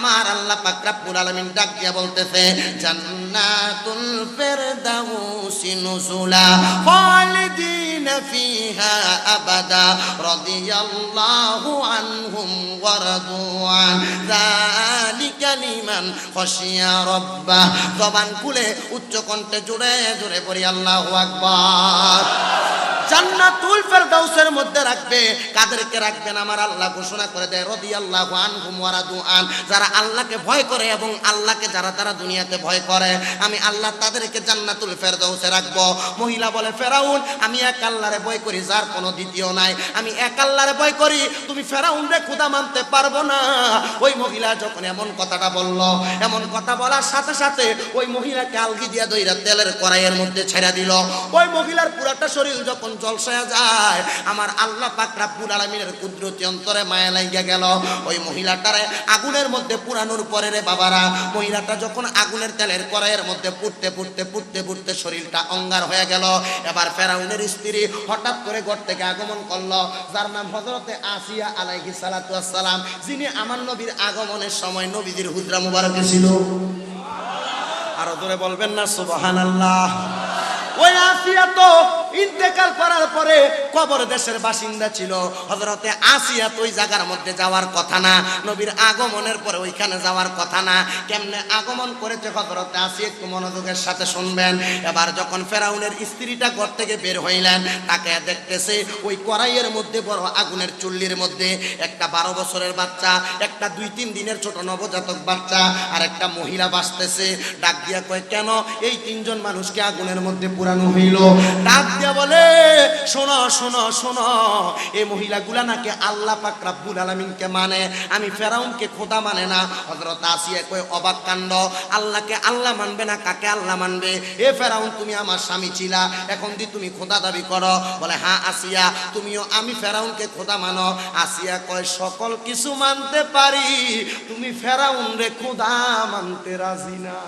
আমার আল্লাহ পাক রব্বুল আলামিন ডাক বলতেছে, জান্নাতুল ফিরদাউসি নুজুলা, খালিদিনা ফিহা আবাদা, রাদিয়াল্লাহু আনহুম ওয়া রাদু আন যালিকা লিমান খাশিয়া রাব্বাহ জবান খুলে, উচ্চ কণ্ঠে জোরে জোরে পড়ি আল্লাহু আকবার। জান্নাতুল ফেরদাউসের মধ্যে রাখবে, কাদেরকে রাখবেন আমার আল্লাহ ঘোষণা করে দেয়, রাদিয়াল্লাহু আনহুম ওয়া রাদু আন। যারা আল্লাহকে ভয় করে এবং আল্লাহকে যারা তারা দুনিয়াতে ভয় করে, আমি আল্লাহ তাদেরকে জান্নাতুল ফেরদাউসে রাখব। মহিলা বলে, ফেরাউন, আমি এক আল্লাহরে ভয় করি, যার কোনো দ্বিতীয় নাই। আমি এক আল্লাহরে ভয় করি, তুমি ফেরাউন রে খুদা মানতে পারব না। ওই মহিলা যখন এমন কথাটা বলল, এমন কথা বলার সাথে সাথে ওই মহিলাকে আলগি দিয়া দইরা তেলের কড়াইয়ের মধ্যে ছেড়ে দিল। ওই মহিলার পুরাটা শরীর যখন জলসায়া যায় আমার আল্লাহ পাক রাব্বুল আলামিনের কুদরতি অন্তরে মায়া লাগিয়া গেল। ওই মহিলাটারে আগুনের মধ্যে পুরানোর পরে রে বাবারা মহিলাটা যখন আগুনের তেলের কড়াইয়ের মধ্যে পুড়তে পুড়তে পুড়তে পুড়তে শরীরটা অঙ্গার হয়ে গেল। এবার ফেরাউনের স্ত্রী হঠাৎ করে ঘর থেকে আগমন করল যার নাম হজরতে আসিয়া আলাইহি সালাতু আসসালাম যিনি আমার নবীর আগমনের সময় নবীজির হুজরা মুবারকে ছিল। আরও ধরে বলবেন না সুবহানাল্লাহ। ওই আসিয়া তো ইন্তেকাল করার পরে কবর দেশের বাসিন্দা ছিল। হজরতে আসিয়া তো ওই জায়গার মধ্যে যাওয়ার কথা না। নবীর আগমনের পরে ওইখানে যাওয়ার কথা না। কেমনে আগমন করেছে হজরতে আসিয়া একটু মনোযোগের সাথে শুনবেন। এবার যখন ফেরাউনের স্ত্রীটা ঘর থেকে বের হইলেন, তাকে দেখতেছে ওই কড়াইয়ের মধ্যে বড় আগুনের চুল্লির মধ্যে একটা বারো বছরের বাচ্চা, একটা দুই তিন দিনের ছোট নবজাতক বাচ্চা, আর একটা মহিলা বাঁচতেছে। ডাক দিয়া কয়, কেন এই তিনজন মানুষকে আগুনের মধ্যে পুরানো হইল? ডাক দিয়া বলে, শোনো শোনো শোনো এই মহিলাগুলা নাকি আল্লাহ পাক রাব্বুল আলামিনকে মানে আমি ফেরাউনকে খোদা মানে না। হযরত আসিয়া কয়, অবাক কাণ্ড, আল্লাহকে আল্লাহ মানবে না, কাকে আল্লাহ মানবে? এ ফেরাউন, তুমি আমার স্বামী ছিলা, এখন দি তুমি খোদা দাবি করো। বলে হ্যাঁ আসিয়া, তুমিও আমি ফেরাউনকে খোদা মানো। আসিয়া কয়, সকল কিছু মানতে পারি, তুমি ফেরাউন রে খোদা মানতে রাজি না।